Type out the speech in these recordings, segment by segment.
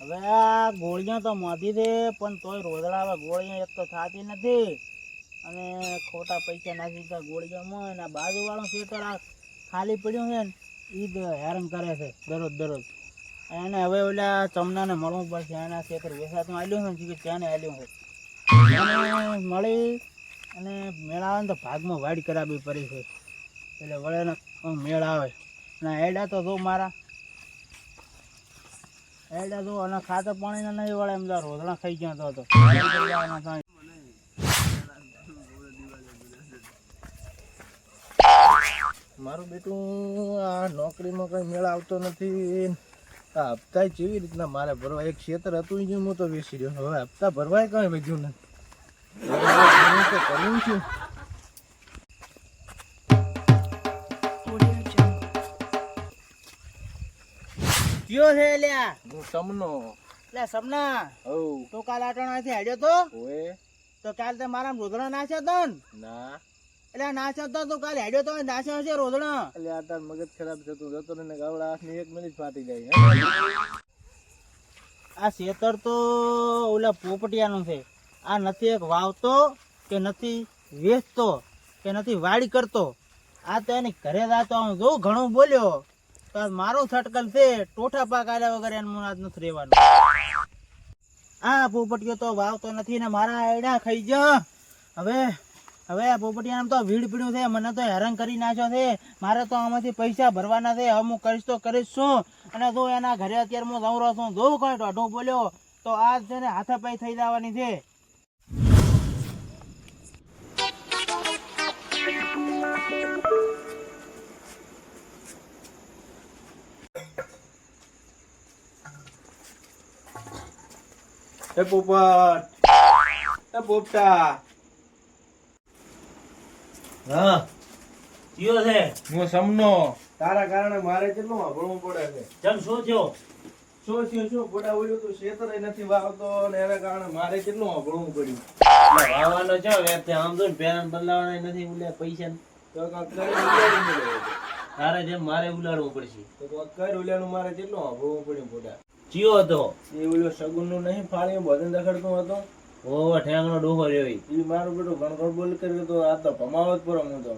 હવે આ ગોળીઓ તો મોધી દે પણ તોય રોદડા હવે ગોળીઓ એક તો થતી નથી. અને ખોટા પૈસા નાખી દીધા ગોળીઓમાં, અને બાજુવાળું ખેતર આ ખાલી પડ્યું છે ને એ જ હેરાન કરે છે, દરરોજ દરરોજ. એને હવે ઓલા ચમનાને મળવું પડશે, એના ખેતર વેસાતમાં આવ્યું છે ને ત્યાંને આલ્યું છે. એને મળી, અને મેળાવાને તો ભાગમાં વાડી કરાવવી પડી છે. એટલે વળે મેળ આવે. અને એડા તો જો મારા એડા જો અને ખાતર પાણી નહીં વળે એમ તો રોધણા ખાઈ ગયા તો મારું બેટું આ નોકરીમાં કઈ મેળ આવતો નથી. આ હપ્તા કેવી રીતના મારે ભરવા? એક ક્ષેત્ર હતું જ હું તો વેચી રહ્યો. હવે હપ્તા ભરવાય કઈ વધ્યું નથી. કર્યું તો કરું છું કયો છે લ્યા. હું સમનો. લે સમના. હવ તો કાલ આટણાથી હેડ્યો તો? ઓએ. તો કાલ તે મારા રોધણા નાખ્યા તો ના? એટલે નાખ્યા તો તો કાલ હેડ્યો તો નાખ્યા હશે રોધણા? એટલે આ તાર મગજ ખરાબ થતું જતો ને ગાવડા હાથની એક મિનિટ ફાટી જાય આ શેતર તો ઓલા પોપટિયાનું છે. આ નથી એક વાવતો કે નથી વેચતો કે નથી વાડી કરતો. આ તો એની ઘરે જાતો હું જો ઘણું બોલ્યો. તો મારો છટકલ છે. ટોઠા પાક આવ્યા વગર એને મુનાદ નથી રહેવાનું. આ પોપટીઓ તો વાવતો નથી ને મારા આયડા ખાઈ જ. હવે હવે આ પોપટિયાને તો ભીડ પીડ્યું છે. મને તો હેરાન કરી નાખ્યો છે. મારે તો આમાંથી પૈસા ભરવાના છે. હવે હું કરીશ તો કરીશ શું? અને જો એના ઘરે અત્યારે હું જઉં રહ્યો છું, જો કઈ ઢોઢો બોલ્યો, તો આ છે ને હાથાપાઈ થઈ જવાની છે. એ પોપટ. એ પોપટા. હા. કયો છે? હું સમનો. તારા કારણે મારે કેટલું વાપરવું પડે છે? ચમ શું થયો? શું થયું શું? પોડા ઓલું તો ખેતર નથી વાવતો ને એના કારણે મારે કેટલું વાપરવું પડ્યું? વાવવાનો છો વેત આમ તો પેન બદલાવાના નથી ઉલે પૈસા. ને. તો મળે. તારે જેમ મારે ઉલાડવું પડશે. તો કર કરી ઉલાડું મારે કેટલું વાપરવું પડ્યું પોડા ચિયો હતો. એ ઓલો સગુનનું નહીં ફાળ્યું બધું દખડતું હતો. ઓવો ઠેંગનો ડોહો રહ્યો એ મારું બેટું ગણગણ બોલ કર્યો તો આ તો ભમાવો પર હું તો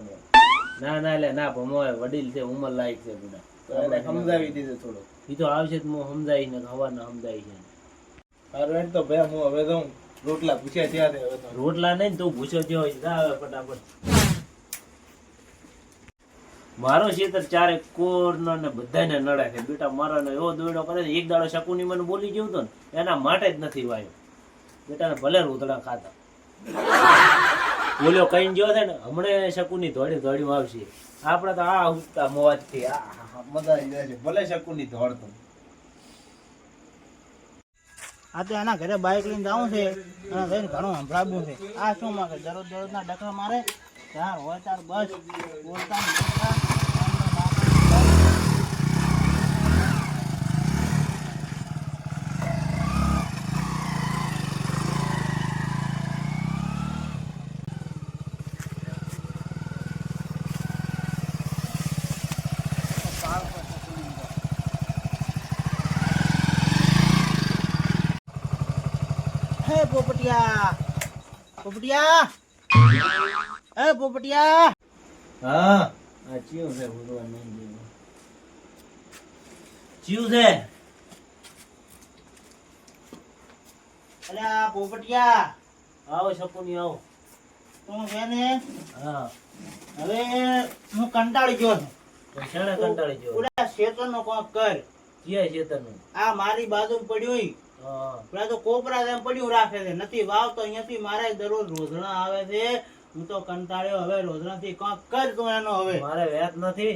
ના ના એટલે ના ભમાવે વડીલ છે ઉંમર લાયક છે બધા. એને સમજાવી દીધું થોડું એ તો આવશે તો હું સમજાવી ને હવા ના સમજાવી છે મારું તો ભાઈ હું હવે તો રોટલા પૂછ્યા ત્યાં હવે રોટલા નહીં ને તું પૂછ્યો થયો હોય જા હવે ફટાફટ. મારો શેતર ચારે કોરનો ને બધાને નડે બેટા મારાનો એવો દોડો કરે એક દાડો શકુની મને બોલી ગયું તો એના માટે જ નથી વાયો. બેટાને ભલે રોતડા ખાતા બોલ્યો કઈ ગયો છે ને, હમણે શકુની ધોડી ધોડી આવશે. આપણે તો આ ઉગતા મોજથી આ મજા જાય છે. ભલે શકુની દોડતો આ તો એના ઘરે બાઇક લઈને જવું છે ઘણું સંભળાવ્યું છે. આ શું માગે? દરરોજ ના ડખા મારે? ચાર હોય ચાર બસ. પોપટિયા. પોપટિયા. હે પોપટિયા. હા. આ ચિયું છે ભગવાન નહીં દેવું ચિયું છે? અલ્યા પોપટિયા. આવો શકુની આવો. તું છે ને? હા. હવે હું કંટાળી ગયો છું. તો શાણે કંટાળી ગયો? ઓલા શેતરનો કોક કર. ક્યાં ખેતરનું આ મારી બાજુ પડ્યું પેલા તો કોપરા પડ્યું રાખે છે. નથી વાવતો અહીંયાથી મારે દરરોજ રોઝણા આવે છે. હું તો કંટાળ્યો હવે રોજણાથી કોક કર તું એનો હવે. મારે વેત નથી.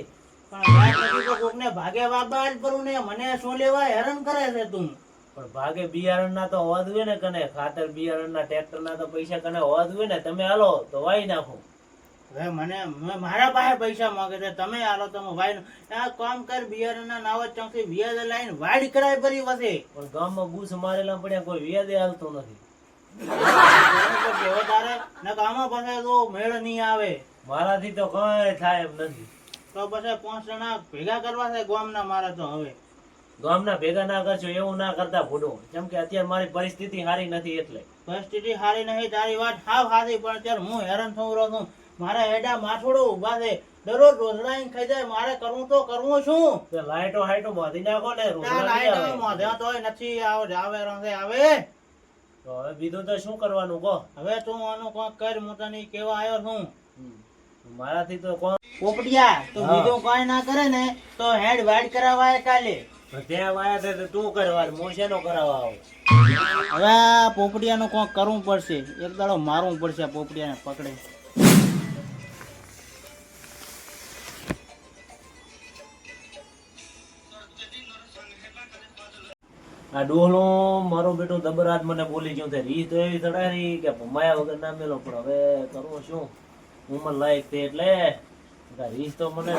પણ વેત નથી તો કોકને ભાગે બાબા જ કરું ને મને શું લેવા હેરાન કરે છે તું. પણ ભાગે બિયારણ ના તો હોવા જોઈએ ને કને ખાતર બિયારણ ના ટ્રેક્ટર ના તો પૈસા કને હોવા જોઈએ ને તમે હાલો તો વાઈ નાખો. હવે મને મારા પાસે પૈસા માંગે છે. તમે હાલો તમે વાઈ આ કામ કર બિયારણના નાવ ચંકી વ્યાજ લાઈન વાડ કરાય પરી વસે પણ ગામમાં ગુસ મારેલા પડ્યા કોઈ વ્યાજે હાલતો નથી. કેવો તારે ને આમાં પાસે તો મેળ નહીં આવે મારાથી તો કઈ થાય એમ નથી તો પછી પાંચ જણા ભેગા કરવા છે ગામના મારે તો હવે ગામના ભેગા ના કરશો એવું ના કરતા ભૂડો કેમ કે અત્યારે મારી પરિસ્થિતિ સારી નથી એટલે. પરિસ્થિતિ સારી નહીં તારી વાત હાવ હાથી પણ અત્યારે હું હેરાન થઉં રહ્યો છું. મારા હેડા માથોડો ઊભા છે. દરરોજ રોજડાઈને ખાઈ જાય મારે કરવું તો કરવું શું? લાઈટો હાઈટો બાંધી નાખો ને લાઈટો. મોઢા તોય નથી આવે આવે આવે. તો હવે બીજું તો શું કરવાનું? કહો. હવે તું આનું કોક કર હું તને કેવા આવ્યો છું. મારાથી તો કોણ? પોપડિયા તું. બીજું કોઈ ના કરે ને તો હેડ વાઈડ કરાવાય કાલે. ત્યાં વાયા છે તો તું કરવા હું શેનો કરાવવા આવો? હવે આ પોપટિયાનું કોક કરવું પડશે. એક દાડો મારવું પડશે પોપડિયા ને પકડે. આ ડોહલો મારો બેટો દબરાજ મને બોલી ગયો રી તો એવી તડારી કે ભમાયા વગર ના મેલો, પણ હવે કરવો શું ઉંમર લાયક તે એટલે રીસ તો મને.